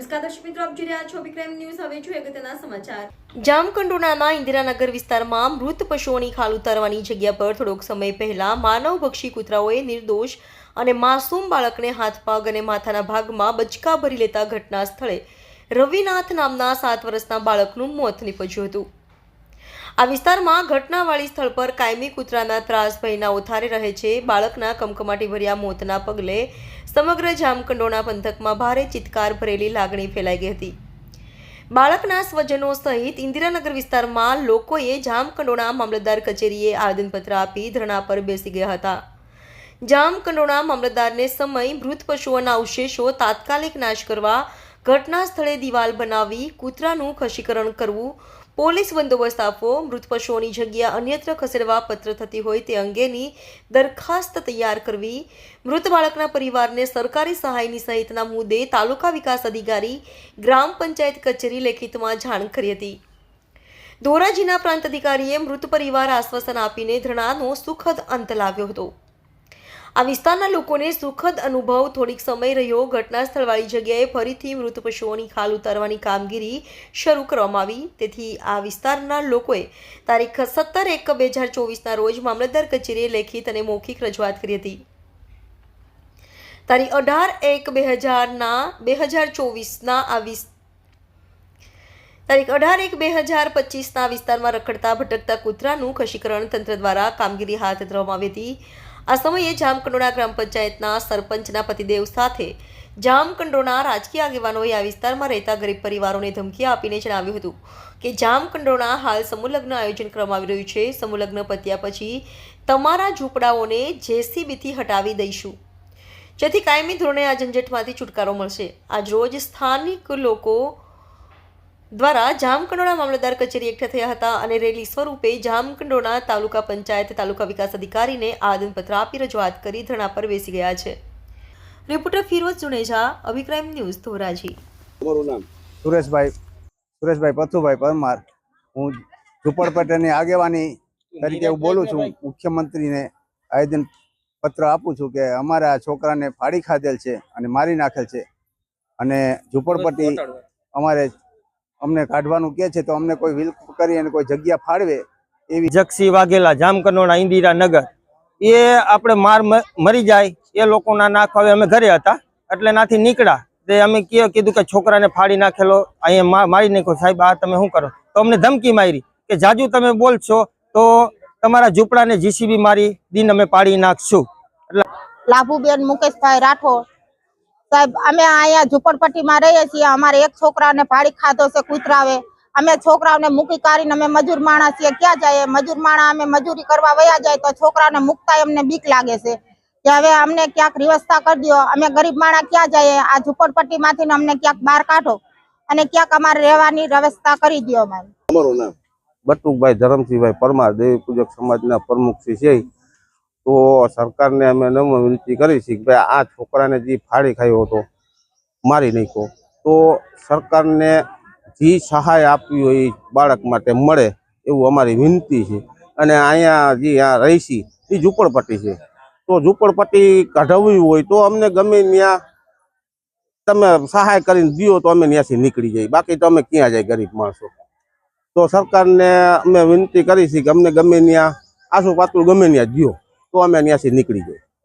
માથાના ભાગમાં બચકા ભરી લેતા ઘટના સ્થળે રવિનાથ નામના સાત વર્ષના બાળકનું મોત નીપજ્યું હતું. આ વિસ્તારમાં ઘટનાવાળી સ્થળ પર કાયમી કૂતરાના ત્રાસ ભયના ઓથારે રહે છે. બાળકના કમકમાટી ભર્યા મોતના પગલે સમગ્ર જામકંડોના પંથકમાં ભારે ચિત્કાર ભરેલી લાગણી ફેલાઈ ગઈ હતી. બાળકના સ્વજનો સહિત ઇન્દિરાનગર વિસ્તારમાં લોકોએ જામકંડોના મામલતદાર કચેરીએ આવેદનપત્ર આપી ધરણા પર બેસી ગયા હતા. જામકંડોના મામલતદારને સમય મૃત પશુઓના અવશેષો તાત્કાલિક નાશ કરવા ઘટના સ્થળે દિવાલ બનાવી કૂતરાનું ખસીકરણ કરવું પોલીસ બંદોબસ્ત આપવો, મૃત પશુઓની જગ્યા અન્યત્ર ખસેડવા પત્ર થતી હોય તે અંગેની દરખાસ્ત તૈયાર કરવી, મૃત બાળકના પરિવારને સરકારી સહાયની સહિતના મુદ્દે તાલુકા વિકાસ અધિકારી, ગ્રામ પંચાયત કચેરી લેખિતમાં જાણ કરી હતી. ધોરાજીના પ્રાંત અધિકારીએ મૃત પરિવાર આશ્વાસન આપીને ધરણાનો સુખદ અંત લાવ્યો હતો. આ વિસ્તારના લોકોને સુખદ અનુભવ થોડીક સમય રહ્યો. ઘટના સ્થળવાળી જગ્યાએ ફરીથી મૃત પશુઓની ખાલ ઉતારવાની કામગીરી શરૂ કરવામાં આવી. તેથી આ વિસ્તારના લોકોએ તારીખ સત્તર એક બે હજાર ચોવીસના રોજ મામલતદાર કચેરીએ લેખિત અને મૌખિક રજૂઆત કરી હતી. તારીખ અઢાર એક બે હજારના બે હજાર ચોવીસના આ વિસ્તાર તારીખ અઢાર એક બે હજાર પચીસના વિસ્તારમાં રખડતા ભટકતા કૂતરાનું ખસીકરણ તંત્ર દ્વારા કામગીરી હાથ ધરવામાં આવી હતી. આ સમયે જામકંડોળા ગ્રામ પંચાયતના સરપંચના પતિદેવ સાથે જામકંડોળના રાજકીય આગેવાનોએ આ વિસ્તારમાં રહેતા ગરીબ પરિવારોને ધમકી આપીને જણાવ્યું હતું કે જામકંડોળા હાલ સમૂહલગ્ન આયોજન કરવામાં આવી રહ્યું છે. સમૂહલગ્ન પત્યા પછી તમારા ઝૂંપડાઓને જેસીબીથી હટાવી દઈશું. જેથી કાયમી ધોરણે આ ઝંઝટમાંથી છુટકારો મળશે. આજરોજ સ્થાનિક લોકો દ્વારા જામકંડોળા મામલતદાર કચેરી એકઠા થયા હતા અને રેલી સ્વરૂપે જામકંડોળા તાલુકા પંચાયત તાલુકા વિકાસ અધિકારીને આદનપત્ર આપી રજૂઆત કરી ધરણા પર બેસી ગયા છે. રિપોર્ટર ફિરોઝ જુનેજા અભિક્રાઇમ ન્યૂઝ ધોરાજી. મારું નામ? સુરેશભાઈ સુરેશભાઈ પથુભાઈ પરમાર. હું ઝુંપડપટ્ટીની આગેવાની તરીકે હું બોલું છું. મુખ્યમંત્રીને આવેદન પત્ર આપું છું કે અમારા છોકરાને ફાડી ખાધેલ છે અને મારી નાખેલ છે. અને ઝુંપડપટ્ટી અમારે અમને કાઢવાનું કે છે તો અમને કોઈ વિલ કરી અને કોઈ જગ્યા ફાળવે એવી જક્ષી વાઘેલા જામકનોડા ઇન્દિરા નગર એ આપણે માર મરી જાય એ લોકોના નાખ હવે અમે ઘરે હતા એટલે નાથી નીકળ્યા. તે અમે કીધું કીધું કે છોકરાને ફાડી નાખેલો અહીંયા મા- મારી નાખ્યો સાહેબ આ તમે શું કરો? તો અમને ધમકી મારી કે જાજુ તમે બોલશો તો તમારા ઝૂંપડાને જીસીબી મારી દિન અમે પાડી નાખશું. એટલે લાભુબેન મુકેશભાઈ રાઠોડ સાહેબ અમે અહીંયા ઝુંપડપટ્ટીમાં રહીએ છીએ. અમારે એક છોકરાને ભાડી ખાધો છે કૂતરાવે. અમે છોકરાઓને મૂકી કાઢીને અમે મજૂર માણસ છીએ. ક્યાં જઈએ મજૂર માણા અમે મજૂરી કરવા વયા જાય તો છોકરાને મૂકતા અમને બીક લાગે છે. કે હવે અમને ક્યાંક વ્યવસ્થા કરી દો અમે ગરીબ માણા ક્યાં જઈએ આ ઝુંપડપટ્ટીમાંથી અમને ક્યાંક બહાર કાઢો અને ક્યાંક અમારે રહેવાની વ્યવસ્થા કરી દો અમારે. નામ? બટુકભાઈ ધરમસિંહભાઈ પરમાર દેવી પૂજક સમાજના પ્રમુખ શ્રી છે. તો સરકારને અમે નમ્ર વિનંતી કરી છે કે ભાઈ આ છોકરાને જે ફાળી ખાયો હતો, મારી નાખ્યો તો સરકારને જે સહાય આપવી હોય એ બાળક માટે મળે એવું અમારી વિનંતી છે. અને અહીંયા જે આ રહીશી, એ ઝૂંપડપટ્ટી છે. તો ઝૂંપડપટ્ટી કઢાવવી હોય તો અમને ગમે ત્યાં તમે સહાય કરીને દો તો અમે ત્યાંથી નીકળી જઈએ. બાકી તો અમે ક્યાં જાય ગરીબ માણસો. તો સરકારને અમે વિનંતી કરી છે કે અમને ગમે ત્યાં આસુ પાતળું ગમે ત્યાં દો તો અમે અહીંયાથી નીકળી જઈએ